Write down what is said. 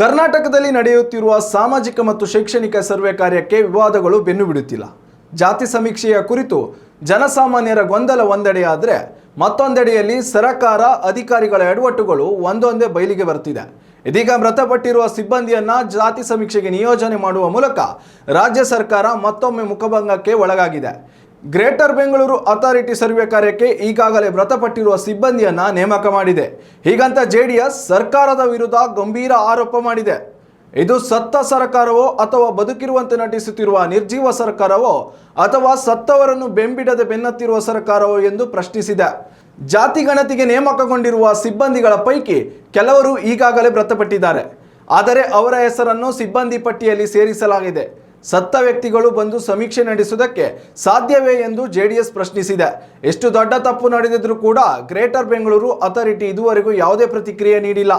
ಕರ್ನಾಟಕದಲ್ಲಿ ನಡೆಯುತ್ತಿರುವ ಸಾಮಾಜಿಕ ಮತ್ತು ಶೈಕ್ಷಣಿಕ ಸರ್ವೆ ಕಾರ್ಯಕ್ಕೆ ವಿವಾದಗಳು ಬೆನ್ನು ಬಿಡುತ್ತಿಲ್ಲ. ಜಾತಿ ಸಮೀಕ್ಷೆಯ ಕುರಿತು ಜನಸಾಮಾನ್ಯರ ಗೊಂದಲ ಒಂದೆಡೆಯಾದರೆ ಮತ್ತೊಂದೆಡೆಯಲ್ಲಿ ಸರಕಾರ ಅಧಿಕಾರಿಗಳ ಎಡವಟ್ಟುಗಳು ಒಂದೊಂದೇ ಬಯಲಿಗೆ ಬರ್ತಿದೆ. ಇದೀಗ ಮೃತಪಟ್ಟಿರುವ ಸಿಬ್ಬಂದಿಯನ್ನ ಜಾತಿ ಸಮೀಕ್ಷೆಗೆ ನಿಯೋಜನೆ ಮಾಡುವ ಮೂಲಕ ರಾಜ್ಯ ಸರ್ಕಾರ ಮತ್ತೊಮ್ಮೆ ಮುಖಭಂಗಕ್ಕೆ ಒಳಗಾಗಿದೆ. ಗ್ರೇಟರ್ ಬೆಂಗಳೂರು ಅಥಾರಿಟಿ ಸರ್ವೆ ಕಾರ್ಯಕ್ಕೆ ಈಗಾಗಲೇ ಮೃತಪಟ್ಟಿರುವ ಸಿಬ್ಬಂದಿಯನ್ನ ನೇಮಕ ಮಾಡಿದೆ. ಹೀಗಂತ ಜೆಡಿಎಸ್ ಸರ್ಕಾರದ ವಿರುದ್ಧ ಗಂಭೀರ ಆರೋಪ ಮಾಡಿದೆ. ಇದು ಸತ್ತ ಸರ್ಕಾರವೋ ಅಥವಾ ಬದುಕಿರುವಂತೆ ನಟಿಸುತ್ತಿರುವ ನಿರ್ಜೀವ ಸರ್ಕಾರವೋ ಅಥವಾ ಸತ್ತವರನ್ನು ಬೆಂಬಿಡದೆ ಬೆನ್ನತ್ತಿರುವ ಸರ್ಕಾರವೋ ಎಂದು ಪ್ರಶ್ನಿಸಿದೆ. ಜಾತಿ ಗಣತಿಗೆ ನೇಮಕಗೊಂಡಿರುವ ಸಿಬ್ಬಂದಿಗಳ ಪೈಕಿ ಕೆಲವರು ಈಗಾಗಲೇ ಮೃತಪಟ್ಟಿದ್ದಾರೆ. ಆದರೆ ಅವರ ಹೆಸರನ್ನು ಸಿಬ್ಬಂದಿ ಪಟ್ಟಿಯಲ್ಲಿ ಸೇರಿಸಲಾಗಿದೆ. ಸತ್ತ ವ್ಯಕ್ತಿಗಳು ಬಂದು ಸಮೀಕ್ಷೆ ನಡೆಸುವುದಕ್ಕೆ ಸಾಧ್ಯವೇ ಎಂದು ಜೆಡಿಎಸ್ ಪ್ರಶ್ನಿಸಿದೆ. ಎಷ್ಟು ದೊಡ್ಡ ತಪ್ಪು ನಡೆದಿದ್ರೂ ಕೂಡ ಗ್ರೇಟರ್ ಬೆಂಗಳೂರು ಅಥಾರಿಟಿ ಇದುವರೆಗೂ ಯಾವುದೇ ಪ್ರತಿಕ್ರಿಯೆ ನೀಡಿಲ್ಲ.